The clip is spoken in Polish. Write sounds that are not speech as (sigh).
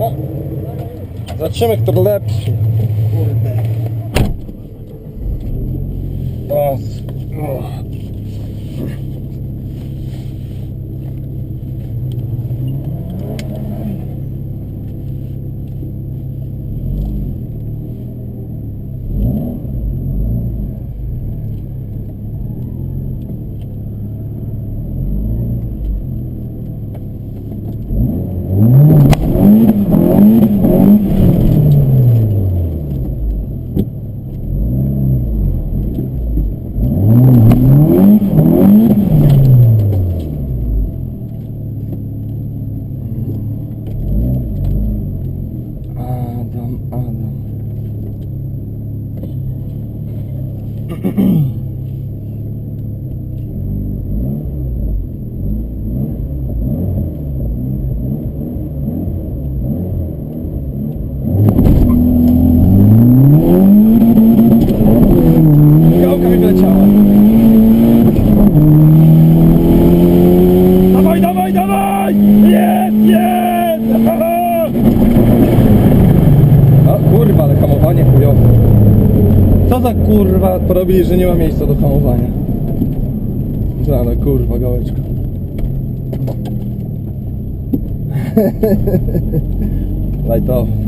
No. Zobaczymy, który lepszy. Kurde. O, o. Dawaj, dawaj! Nie, nie! O kurwa, ale hamowanie chujowe. Za kurwa porobili, że nie ma miejsca do hamowania? No, Ale kurwa, gałeczka. (laughs) Lajtowo.